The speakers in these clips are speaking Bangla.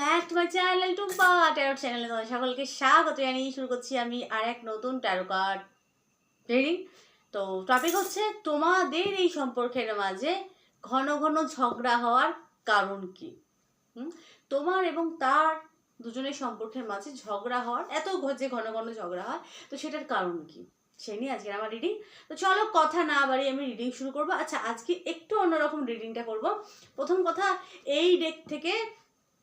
Back to my channel Tumpa tarot চ্যানেলে তোমাদের সকলকে স্বাগত জানিয়ে শুরু করছি আমি আর এক নতুন ট্যারো কার্ড রিডিং তো টপিক হচ্ছে তোমাদের এই সম্পর্কের মাঝে ঘন ঘন ঝগড়া হওয়ার কারণ কি? তোমার এবং তার দুজনের সম্পর্কের মাঝে ঝগড়া হওয়ার, এত যে ঘন ঘন ঝগড়া হয়, তো সেটার কারণ কি? সে নিয়ে আজকে আমার রিডিং তো চলো কথা না বাড়িয়ে আমি রিডিং শুরু করব। আচ্ছা আজকে একটু অন্যরকম রিডিংটা করব। প্রথম কথা, এই ডেক থেকে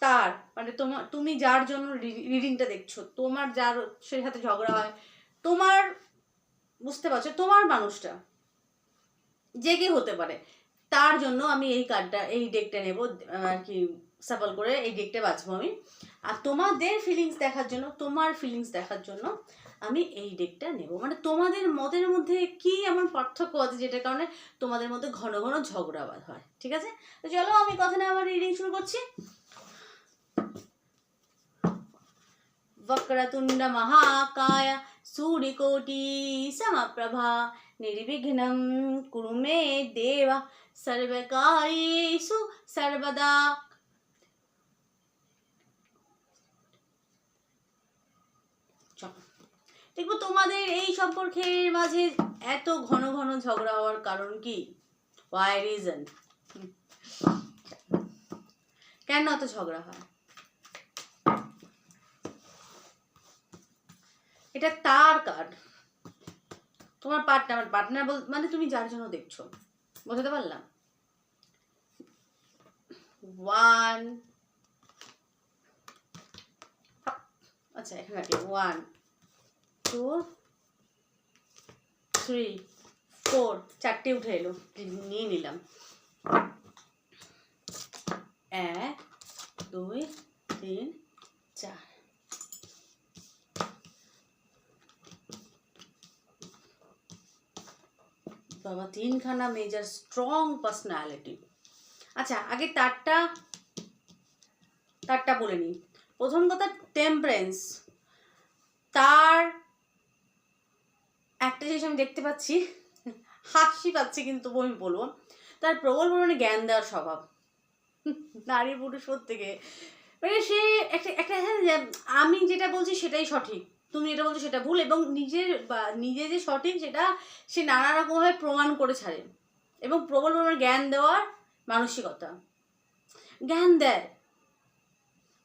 তার মানে তোমার তুমি যার জন্য রিডিংটা দেখছ, তোমার যার সে সাথে ঝগড়া হয়, তোমার, বুঝতে পারছ, তোমার মানুষটা, যে কে হতে পারে, তার জন্য আমি এই কার্ডটা এই ডেকটা নেব আর কি সাফল করে এই ডেকটা বাঁচবো আমি। আর তোমাদের ফিলিংস দেখার জন্য, তোমার ফিলিংস দেখার জন্য আমি এই ডেকটা নেব। মানে তোমাদের মতের মধ্যে কি এমন পার্থক্য আছে যেটার কারণে তোমাদের মধ্যে ঘন ঘন ঝগড়া হয়, ঠিক আছে? তো চলো আমি কথা না আমার রিডিং শুরু করছি। వక్రతుండ మహాకాయ సూర్యకోటి సమప్రభా నిర్విఘ్నం కురు మే దేవ సర్వకార్యేషు సర్వదా দেখব তোমাদের এই সম্পর্কের মাঝে এত ঘন ঘন ঝগড়া হওয়ার কারণ কি? ওয়াই রিজন কেন এত ঝগড়া হয়? এটা তার কার্ড তোমার পার্টনার আমার পার্টনার বল মানে তুমি যার জন্য দেখছ। বোঝাতে পারলাম? ওয়ান আচ্ছা এখানে ওয়ান টু থ্রি ফোর চারটে উঠে এলো। নিয়ে নিলাম। এক, দুই, তিন বাবা তিনখানা মেজার স্ট্রং পার্সোনালিটি আচ্ছা আগে তারটা তারটা বলে নিই। প্রথম কথা টেম্পারেন্স তার একটা জিনিস আমি দেখতে পাচ্ছি, হাসি পাচ্ছি কিন্তু আমি বলব। তার প্রবল পরিমাণে জ্ঞান দেওয়ার স্বভাব। নারী পুরুষ থেকে মানে সে একটা একটা হ্যাঁ আমি যেটা বলছি সেটাই সঠিক। তুমি যেটা বলছো, সেটা ভুল এবং নিজের বা নিজে যে সঠিক সেটা সে নানা রকমভাবে প্রমাণ করে ছাড়ে এবং প্রবল প্রমাণ জ্ঞান দেওয়ার মানসিকতা। জ্ঞান দেয়।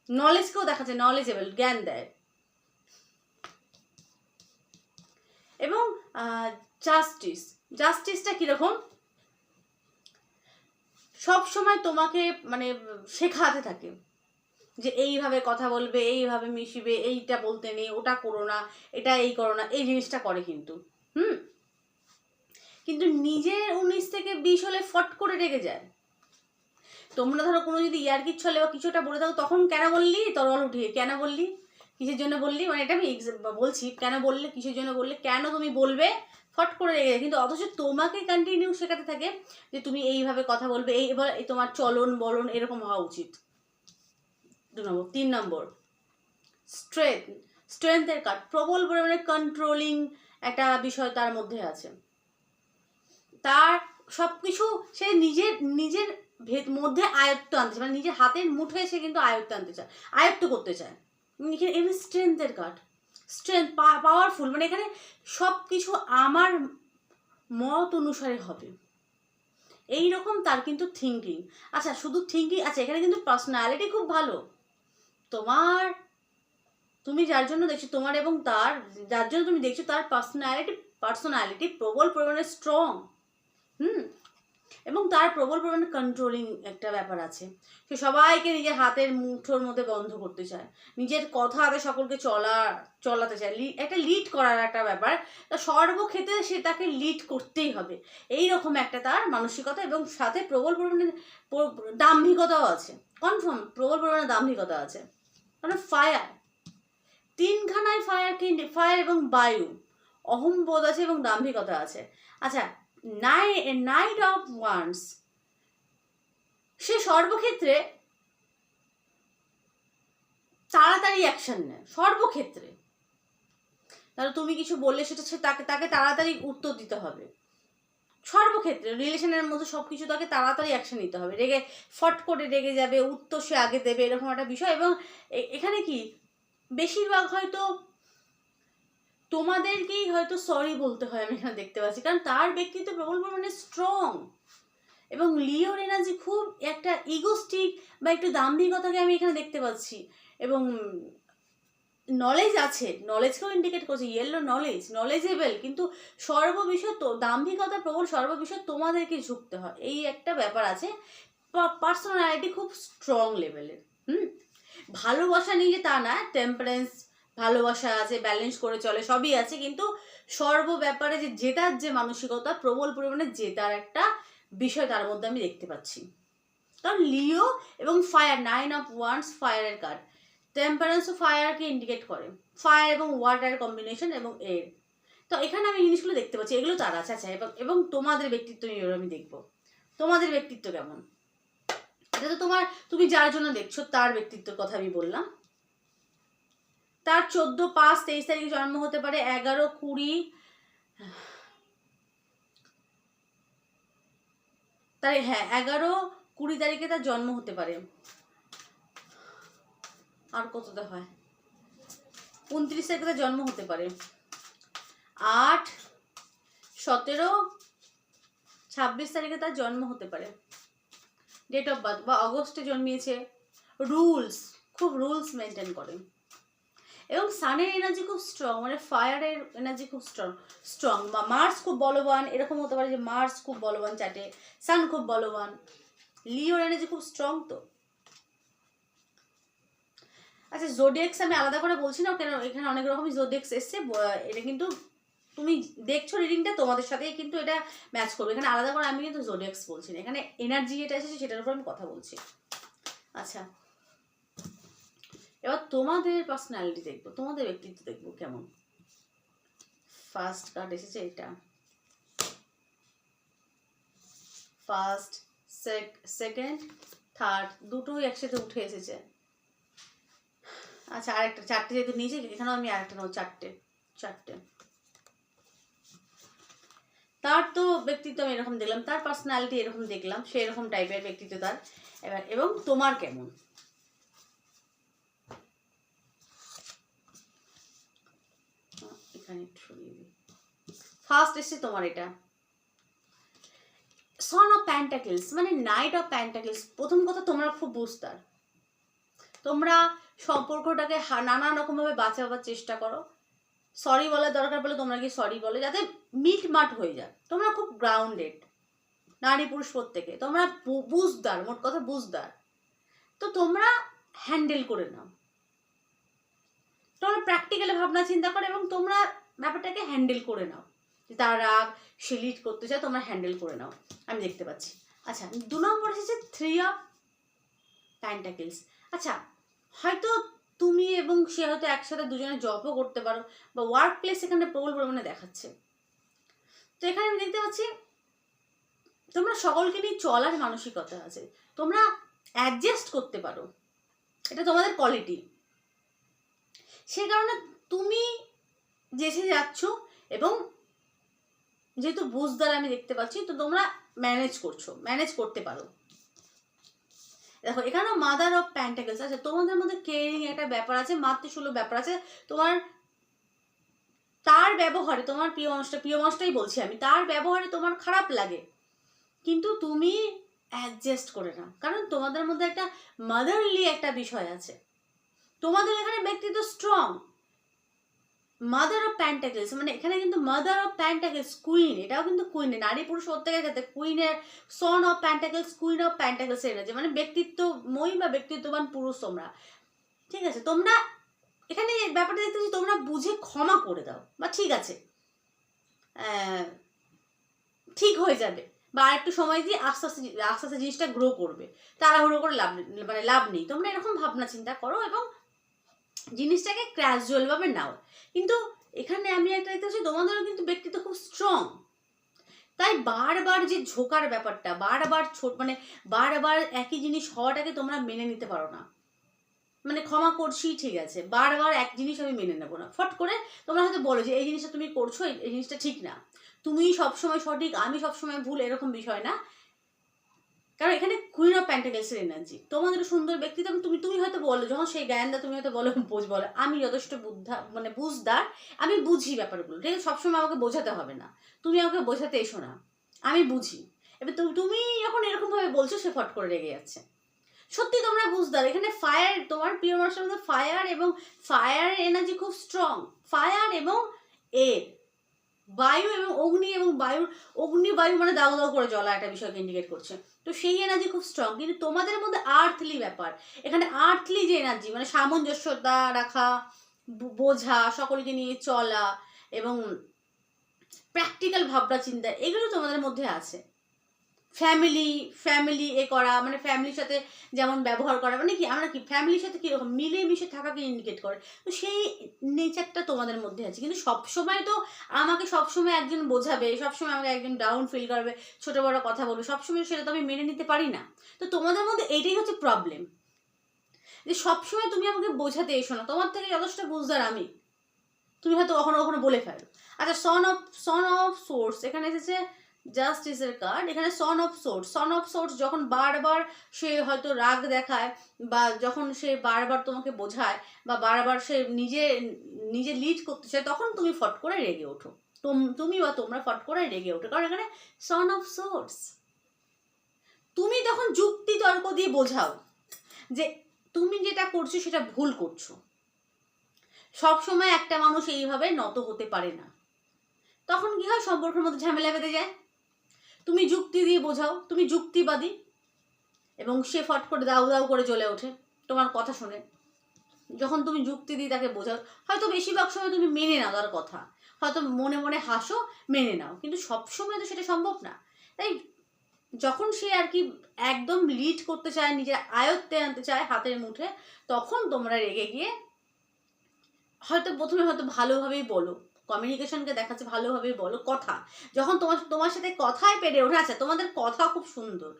নলেজকেও দেখাচ্ছে নলেজেবল জ্ঞান দেয়। এবং জাস্টিস জাস্টিসটা কীরকম? সব সময় তোমাকে মানে শেখাতে থাকে। যে এইভাবে কথা বলবে, এইভাবে মিশিবে, এইটা বলতে নেই, ওটা করো না, এটা এই করো না, এই জিনিসটা করে কিন্তু। হুম? কিন্তু নিজের উনিশ থেকে বিশ হলে ফট করে রেগে যায়। তোমরা ধরো কোনো যদি ইয়ার্কির ছলে বা কিছুটা বলে থাকো তখন কেন বললি? তরল উঠিয়ে, কেন বললি? কিসের জন্য বললি? মানে এটা আমি বলছি, কেন বললে, কিসের জন্য বললে, কেন তুমি বলবে? ফট করে রেগে যায়। কিন্তু অথচ তোমাকে কন্টিনিউ শেখাতে থাকে যে তুমি এইভাবে কথা বলবে এই তোমার চলন বলন এরকম হওয়া উচিত। দু নম্বর, তিন নম্বর। স্ট্রেংথ স্ট্রেংথের কার্ড প্রবল পরিমাণে কন্ট্রোলিং একটা বিষয় তার মধ্যে আছে। তার সব কিছু সে নিজের নিজের ভেদ, মধ্যে আয়ত্ত আনতে চায় মানে নিজের হাতের মুঠোয় সে কিন্তু আয়ত্ত আনতে চায়, আয়ত্ত করতে চায়। এখানে এমনি স্ট্রেংথের কার্ড স্ট্রেংথ পাওয়ারফুল মানে এখানে সব কিছু আমার মত অনুসারে হবে। এই রকম তার কিন্তু থিঙ্কিং আচ্ছা শুধু থিঙ্কিং আচ্ছা এখানে কিন্তু পার্সোনালিটি খুব ভালো। তোমার, তুমি যার জন্য দেখছ তোমার এবং তার, যার জন্য তুমি দেখছ তার পার্সোনালিটি পার্সোনালিটি প্রবল পরিমাণে স্ট্রং হুম? এবং তার প্রবল পরিমাণে কন্ট্রোলিং একটা ব্যাপার আছে। সে সবাইকে নিজের হাতের মুঠোর মধ্যে বন্ধ করতে চায়। নিজের কথা কথাতে সকলকে চলা, চলাতে চায়। একটা লিড করার একটা ব্যাপার। তা সর্বক্ষেত্রে সে তাকে লিড করতেই হবে। এই রকম একটা তার মানসিকতা এবং সাথে প্রবল পরিমাণে দাম্ভিকতাও আছে। কনফার্ম প্রবল পরিমাণে দাম্ভিকতা আছে। মানে ফায়ার তিনখানায় ফায়ার কি? ফায়ার এবং বায়ু। অহংবোধ আছে এবং দাম্ভিকতা আছে। আচ্ছা নাই নাইট অফ ওয়ান্স সে সর্বক্ষেত্রে তাড়াতাড়ি অ্যাকশন নেয়, সর্বক্ষেত্রে। তাহলে তুমি কিছু বললে সেটা সে তাকে তাকে তাড়াতাড়ি উত্তর দিতে হবে। সর্বক্ষেত্রে রিলেশনের মধ্যে সব কিছু তাকে তাড়াতাড়ি অ্যাকশন নিতে হবে। রেগে, ফট করে রেগে যাবে, উত্তর সে আগে দেবে, এরকম একটা বিষয়। এবং এখানে কি? বেশিরভাগ হয়তো তোমাদেরকেই হয়তো সরি বলতে হয়, আমি এখানে দেখতে পাচ্ছি। কারণ তার ব্যক্তিত্ব প্রবল পরিমাণে স্ট্রং এবং লিওর এনার্জি খুব একটা ইগোস্টিক বা একটু দাম্ভিকতাকে আমি এখানে দেখতে পাচ্ছি। এবং নলেজ আছে নলেজকেও ইন্ডিকেট করছে ইয়েলো নলেজ নলেজেবল কিন্তু সর্ববিষয় তো দাম্ভিকতা প্রবল সর্ববিষয় তোমাদেরকে ঝুঁকতে হয়। এই একটা ব্যাপার আছে পার্সোনালিটি খুব স্ট্রং লেভেলের হুম? ভালোবাসা নিয়ে তা না টেম্পারেন্স ভালোবাসা আছে ব্যালেন্স করে চলে, সবই আছে, কিন্তু সর্ব ব্যাপারে যে জেতার যে মানসিকতা, প্রবল পরিমাণে জেতার একটা বিষয় তার মধ্যে আমি দেখতে পাচ্ছি। কারণ লিও এবং ফায়ার নাইন অফ ওয়ান্স ফায়ারের কার্ড টেম্পারেন্সও ফায়ারকে ইন্ডিকেট করে। ফায়ার এবং ওয়াটার কম্বিনেশন এবং এর তো এখানে আমি জিনিসগুলো দেখতে পাচ্ছি, এগুলো তার আছে আচ্ছা এবং এবং তোমাদের ব্যক্তিত্ব নিয়ে আমি দেখব। তোমাদের ব্যক্তিত্ব কেমন? এটা তো তোমার, তুমি যার জন্য দেখছ, তার ব্যক্তিত্বের কথা আমি বললাম। তার চোদ্দ পাঁচ তেইশ তারিখে জন্ম হতে পারে, এগারো কুড়ি, তার হ্যাঁ এগারো কুড়ি তারিখে তার জন্ম হতে পারে। আর কতটা হয়? উনত্রিশ তারিখে তার জন্ম হতে পারে। আট, সতেরো, ছাব্বিশ তারিখে তার জন্ম হতে পারে। ডেট অফ বার্থ বা অগস্টে জন্মিয়েছে। রুলস খুব রুলস মেনটেন করে। এবং সানের এনার্জি খুব স্ট্রং মানে ফায়ারের এনার্জি খুব স্ট্রং স্ট্রং বা মার্স খুব বলবান, এরকম হতে পারে যে মার্স খুব বলবান চাটে সান খুব বলবান। লিওর এনার্জি খুব স্ট্রং তো। আচ্ছা জোডেক্স আমি আলাদা করে বলছি না, কেন এখানে অনেক রকমই জোডেক্স এসছে এটা কিন্তু তুমি দেখছ রিডিংটা তোমাদের সাথেই কিন্তু এটা ম্যাচ করবে। এখানে আলাদা করে আমি কিন্তু জোডেক্স বলছি না। এখানে এনার্জি যেটা এসেছে, সেটার উপর আমি কথা বলছি। আচ্ছা এবার তোমাদের পার্সোনালিটি দেখব, তোমাদের ব্যক্তিত্ব দেখব কেমন? ফার্স্ট কার্ড এসেছে এটা। ফার্স্ট সেকেন্ড থার্ড দুটোই একসাথে উঠে এসেছে। আচ্ছা আরেকটা, চারটে যেহেতু নিয়েছি, এখানেও আমি আরেকটা নেব, চারটে চারটে। তার তো ব্যক্তিত্ব আমি এরকম দেখলাম, তার পার্সোনালিটি এরকম দেখলাম, সে এরকম টাইপের ব্যক্তিত্ব তার। এবার, এবং তোমার কেমন? এখানে ফার্স্ট এসছে তোমার এটা। সন অফ প্যান্টাকেলস মানে নাইট অফ প্যান্টাকেলস প্রথম কথা তোমরা খুব বুঝতার তোমরা সম্পর্কটাকে নানা রকমভাবে বাঁচাবার চেষ্টা করো। সরি বলার দরকার পড়লে তোমরা কি সরি বলে, যাতে মিট মাট হয়ে যায়। তোমরা খুব গ্রাউন্ডেড নারী পুরুষ প্রত্যেকে। তোমরা বুঝদার, মোট কথা বুঝদার। তো তোমরা হ্যান্ডেল করে নাও। তোমরা প্র্যাকটিক্যালি ভাবনা চিন্তা করো এবং তোমরা ব্যাপারটাকে হ্যান্ডেল করে নাও। তার রাগ, সে লিড করতে চায়, তোমরা হ্যান্ডেল করে নাও। আমি দেখতে পাচ্ছি। আচ্ছা দু নম্বর এসেছে থ্রি অফ প্যান্টাকেলস আচ্ছা হয়তো তুমি এবং সে হয়তো একসাথে দুজনে জবও করতে পারো বা ওয়ার্ক প্লেস এখানে প্রবল পরিমাণে দেখাচ্ছে। তো এখানে আমি দেখতে পাচ্ছি, তোমরা সকলকে নিয়ে চলার মানসিকতা আছে। তোমরা অ্যাডজাস্ট করতে পারো। এটা তোমাদের কোয়ালিটি সে কারণে তুমি যেসে যাচ্ছ এবং যেহেতু বুঝদার আমি দেখতে পাচ্ছি, তো তোমরা ম্যানেজ করছ ম্যানেজ করতে পারো। দেখো এখানে মাদার অফ প্যান্টাকেলস আছে। তোমাদের মধ্যে কেয়ারিং একটা ব্যাপার আছে মাতৃসুলভ ব্যাপার আছে। তোমার, তার ব্যবহারে তোমার প্রিয় মানুষটা, প্রিয় মানুষটাই বলছি আমি, তার ব্যবহারে তোমার খারাপ লাগে। কিন্তু তুমি অ্যাডজাস্ট করে না কারণ তোমাদের মধ্যে একটা মাদারলি একটা বিষয় আছে। তোমাদের এখানে ব্যক্তিত্ব স্ট্রং মাদার অফ প্যান্টাকেলস মানে এখানে কিন্তু মাদার অফ প্যান্টাকেলস কুইন এটাও কিন্তু কুইন নারী পুরুষ প্রত্যেকের ক্ষেত্রে কুইনের son of pentacles queen of pentacles energy মানে ব্যক্তিত্বময়ী বা ব্যক্তিত্ববান পুরুষ তোমরা। ঠিক আছে, তোমরা এখানে ব্যাপারটা দেখতে তোমরা বুঝে ক্ষমা করে দাও, বা ঠিক আছে। ঠিক হয়ে যাবে, বা একটু সময় দিয়ে আস্তে আস্তে আস্তে আস্তে জিনিসটা গ্রো করবে। তাড়াহুড়ো করে লাভ মানে লাভ নেই, তোমরা এরকম ভাবনা চিন্তা করো এবং জিনিসটাকে ক্র্যাজুয়ালভাবে নাও। কিন্তু এখানে আমি একটা দেখতে পাচ্ছি তোমাদেরও কিন্তু ব্যক্তিত্ব খুব স্ট্রং তাই বারবার যে ঝোকার ব্যাপারটা, বারবার ছোট মানে বারবার একই জিনিস হওয়াটাকে তোমরা মেনে নিতে পারো না। মানে ক্ষমা করছি, ঠিক আছে, বারবার এক জিনিস আমি মেনে নেব না। ফট করে তোমরা হয়তো বলো যে, এই জিনিসটা তুমি করছ, এই জিনিসটা ঠিক না। তুমি সবসময় সঠিক, আমি সবসময় ভুল, এরকম বিষয় না। কারণ এখানে কুইন অফ প্যান্টাকেলসের এনার্জি তোমাদের সুন্দর ব্যক্তিত্ব তুমি তুমি হয়তো বলো, যখন সেই জ্ঞানটা তুমি হয়তো বলো, বোঝ বলো। আমি যথেষ্ট বুদ্ধা মানে বুঝদার। আমি বুঝি ব্যাপারগুলো। ঠিক আছে, সবসময় আমাকে বোঝাতে হবে না। তুমি আমাকে বোঝাতে এসো না। আমি বুঝি। এবার তুমি যখন এরকমভাবে বলছো, সে ফট করে রেগে যাচ্ছে। সত্যি তোমরা বুঝদার। এখানে ফায়ার তোমার প্রিয় মানুষের মধ্যে ফায়ার এবং ফায়ার এনার্জি খুব স্ট্রং ফায়ার এবং এর বায়ু এবং অগ্নি এবং বায়ুর অগ্নি, বায়ু মানে দাউ দাউ করে জ্বলা একটা বিষয়কে ইন্ডিকেট করছে। তো সেই এনার্জি খুব স্ট্রং কিন্তু তোমাদের মধ্যে আর্থলি ব্যাপার। এখানে আর্থলি যে এনার্জি মানে সামঞ্জস্যতা রাখা বোঝা, সকলকে নিয়ে চলা এবং প্র্যাকটিক্যাল ভাবনা চিন্তা এগুলো তোমাদের মধ্যে আছে। ফ্যামিলি ফ্যামিলি এ করা মানে ফ্যামিলির সাথে যেমন ব্যবহার করা মানে কি, আমরা কি ফ্যামিলির সাথে কীরকম মিলেমিশে থাকাকে ইন্ডিকেট করে? তো সেই নেচারটা তোমাদের মধ্যে আছে। কিন্তু সবসময় তো আমাকে সবসময় একজন বোঝাবে, সবসময় আমাকে একজন ডাউন ফিল করবে, ছোটো বড়ো কথা বলবে, সবসময় সেটা তো আমি মেনে নিতে পারি না। তো তোমাদের মধ্যে এইটাই হচ্ছে প্রবলেম যে সবসময় তুমি আমাকে বোঝাতে এসো না, তোমার থেকে যথেষ্ট বুঝদার আমি। তুমি হয়তো কখনো কখনো বলে ফেলো। আচ্ছা son of son of swords এখানে এসেছে জাস্টিসের কার্ড এখানে son of swords son of swords যখন বারবার সে হয়তো রাগ দেখায় বা যখন সে বারবার তোমাকে বোঝায় বা বারবার সে নিজে নিজে লিড করতে চায়, তখন তুমি ফট করে রেগে ওঠো। তোম- বা তোমরা ফট করে রেগে ওঠো। কারণ এখানে সন অফ সোর্স তুমি তখন যুক্তি তর্ক দিয়ে বোঝাও যে তুমি যেটা করছ সেটা ভুল করছ। সব সময় একটা মানুষ এইভাবে নত হতে পারে না। তখন কি হয়? সম্পর্কের মধ্যে ঝামেলা বেঁধে যায়। তুমি যুক্তি দিয়ে বোঝাও, তুমি যুক্তিবাদী। এবং সে ফট করে দাউ দাউ করে জ্বলে ওঠে তোমার কথা শুনে। যখন তুমি যুক্তি দিয়ে তাকে বোঝাও, হয়তো বেশিরভাগ সময় তুমি মেনে নাও তার কথা। হয়তো মনে মনে হাসো, মেনে নাও। কিন্তু সব সময় তো সেটা সম্ভব না। তাই যখন সে আর কি একদম লিড করতে চায়, নিজের আয়ত্তে আনতে চায় হাতের মুঠে, তখন তোমরা রেগে গিয়ে হয়তো প্রথমে হয়তো ভালোভাবেই বলো। কমিউনিকেশনকে দেখাচ্ছে ভালোভাবেই বলো কথা। যখন তোমার তোমার সাথে কথায় পেরে ওঠে আচ্ছা তোমাদের কথা খুব সুন্দর।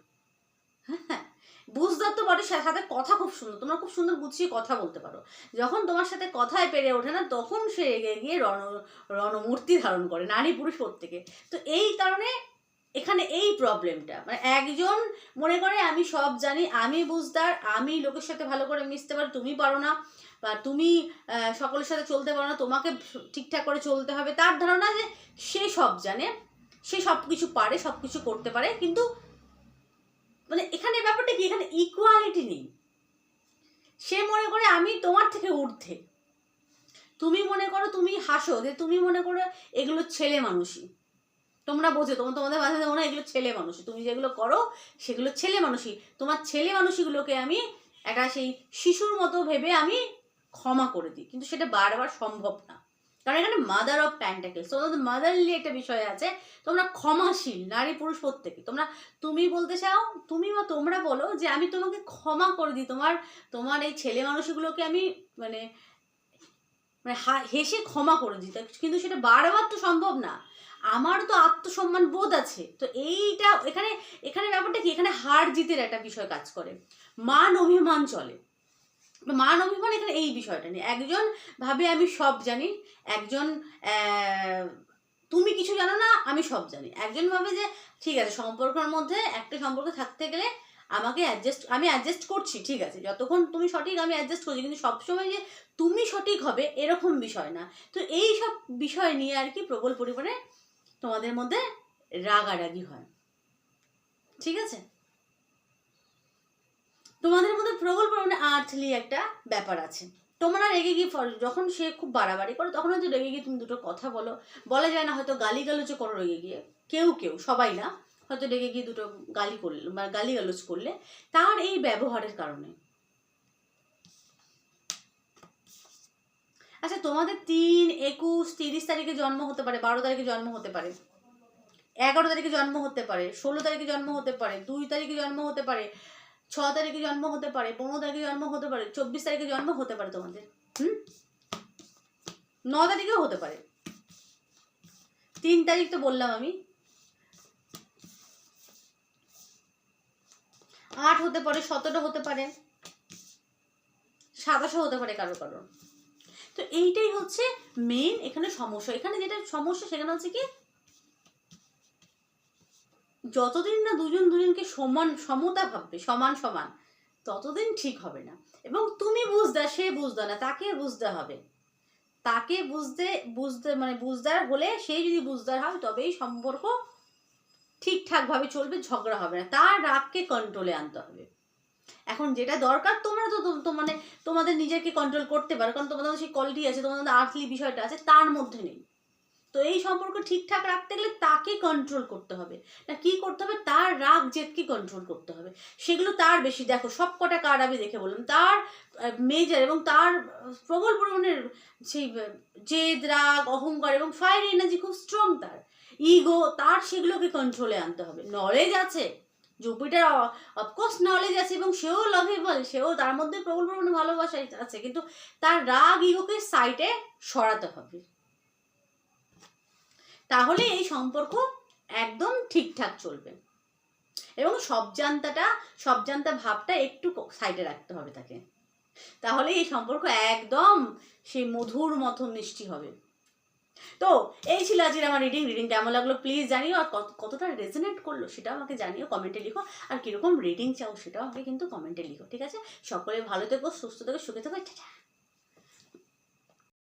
হ্যাঁ বুঝদার তো বটে সাথে কথা খুব সুন্দর। তোমরা খুব সুন্দর গুছিয়ে কথা বলতে পারো। যখন তোমার সাথে কথায় পেরে ওঠে না, তখন সে এগিয়ে গিয়ে রণ, রণমূর্তি ধারণ করে, নারী পুরুষ প্রত্যেকে। তো এই কারণে এখানে এই প্রবলেমটা মানে একজন মনে করে, আমি সব জানি, আমি বুঝদার, আমি লোকের সাথে ভালো করে মিশতে পারি, তুমি পারো না। বা তুমি সকলের সাথে চলতে পারো না, তোমাকে ঠিকঠাক করে চলতে হবে। তার ধারণা যে সে সব জানে, সে সব কিছু পারে সব কিছু করতে পারে, কিন্তু মানে এখানে ব্যাপারটা কি? এখানে ইকুয়ালিটি নেই। সে মনে করে আমি তোমার থেকে ঊর্ধ্বে। তুমি মনে করো তুমি হাসো, যে তুমি মনে করো এগুলো ছেলে মানুষই। তোমরা বোঝো তোমার তোমাদের মাঝে মনে হয় এগুলো ছেলে মানুষই। তুমি যেগুলো করো, সেগুলো ছেলে মানুষই। তোমার ছেলে মানুষগুলোকে আমি একটা সেই শিশুর মতো ভেবে আমি ক্ষমা করে দিই। কিন্তু সেটা বারবার সম্ভব না। কারণ এখানে মাদার অফ প্যান্টাকেলস তোমাদের মাদারলি একটা বিষয় আছে, তোমরা ক্ষমাশীল, নারী পুরুষ প্রত্যেকে। তোমরা তুমি বলতে চাও, তুমি বা তোমরা বলো যে আমি তোমাকে ক্ষমা করে দিই। তোমার তোমার এই ছেলে মানুষগুলোকে আমি মানে মানে হেসে ক্ষমা করে দিই। কিন্তু সেটা বারবার তো সম্ভব না। আমার তো আত্মসম্মান বোধ আছে। তো এইটা, এখানে এখানে ব্যাপারটা কি? এখানে হার জিতের একটা বিষয় কাজ করে। মান অভিমান চলে। মান অভিমান এখানে এই বিষয়টা নেই একজন ভাবে আমি সব জানি, একজন তুমি কিছু জানো না, আমি সব জানি। একজন ভাবে যে, ঠিক আছে, সম্পর্কের মধ্যে একটা সম্পর্ক থাকতে গেলে আমাকে অ্যাডজাস্ট আমি অ্যাডজাস্ট করছি, ঠিক আছে। যতক্ষণ তুমি সঠিক, আমি অ্যাডজাস্ট করছি। কিন্তু সবসময় যে তুমি সঠিক হবে, এরকম বিষয় না। তো এই সব বিষয় নিয়ে আর কি প্রবল পরিমাণে তোমাদের মধ্যে রাগারাগি হয়। ঠিক আছে? তোমাদের মধ্যে প্রবল পরিমাণে আর্থলি একটা ব্যাপার আছে। তোমরা রেগে গিয়ে যখন সে খুব বাড়াবাড়ি করে, তখন হয়তো রেগে গিয়ে তুমি দুটো কথা বলো। বলা যায় না হয়তো গালি গালোচও করো রেগে গিয়ে। কেউ কেউ, সবাই না, হয়তো রেগে গিয়ে দুটো গালি করলে, বা গালি গালোচ করলে, তার এই ব্যবহারের কারণে। আচ্ছা তোমাদের তিন, একুশ, তিরিশ তারিখে জন্ম হতে পারে, বারো তারিখে জন্ম হতে পারে, এগারো তারিখে জন্ম হতে পারে, ষোলো তারিখে জন্ম হতে পারে, দুই তারিখে জন্ম হতে পারে ছ তারিখে জন্ম হতে পারে, পনেরো তারিখে জন্ম হতে পারে, চব্বিশ তারিখে জন্ম হতে পারে তোমাদের, হুম? ন তারিখেও হতে পারে। তিন তারিখ তো বললাম আমি। আট হতে পারে, সতেরো হতে পারে, সাতাশও হতে পারে কারও কারও। তো এইটাই হচ্ছে মেন এখানে সমস্যা। এখানে যেটা সমস্যা, সেখানে হচ্ছে কি যতদিন না দুজন দুজনকে সমান, সমতা ভাববে, সমান সমান, ততদিন ঠিক হবে না। এবং তুমি বুঝদা, সে বুঝদা না, তাকে বুঝতে হবে। তাকে বুঝতে বুঝতে মানে বুঝদার হলে সে যদি বুঝদার হয়, তবেই সম্পর্ক ঠিকঠাকভাবে চলবে, ঝগড়া হবে না। তার রাগকে কন্ট্রোলে আনতে হবে। এখন যেটা দরকার, তোমরা তো মানে তোমাদের নিজেকে কন্ট্রোল করতে পারো, কারণ তোমাদের সেই কোয়ালিটি আছে, তোমাদের আর্থলি বিষয়টা আছে, তার মধ্যে নেই। তো এই সম্পর্ক ঠিকঠাক রাখতে গেলে তাকে কন্ট্রোল করতে হবে। না কি করতে হবে? তার রাগ জেদকে কন্ট্রোল করতে হবে। সেগুলো তার বেশি। দেখো সব কটা কার্ড আমি দেখে বললাম। তার মেজার এবং তার প্রবল পরিমাণের সেই জেদ, রাগ, অহংকার এবং ফায়ার এনার্জি খুব স্ট্রং তার। ইগো তার সেগুলোকে কন্ট্রোলে আনতে হবে। নলেজ আছে। জুপিটার অফকোর্স নলেজ আছে এবং সেও লাভেবল সেও তার মধ্যে প্রবল পরিমাণে ভালোবাসা আছে। কিন্তু তার রাগ ইগোকে সাইডে সরাতে হবে। তাহলে এই সম্পর্ক একদম ঠিকঠাক চলবে। এবং সব জানতাটা, সব জানতা ভাবটা একটু সাইডে রাখতে হবে তাকে। তাহলে এই সম্পর্ক একদম সেই মধুর মতো মিষ্টি হবে। তো এই ছিল আজকের আমার রিডিং রিডিং কেমন লাগল প্লিজ জানিও। আর কত কতটা রেজনেট করল সেটাও আমাকে জানিও কমেন্টে লিখো। আর কীরকম রিডিং চাও সেটাও আমাকে কিন্তু কমেন্টে লিখো, ঠিক আছে? সকলে ভালো থেকো, সুস্থ থেকো, সুখে থেকো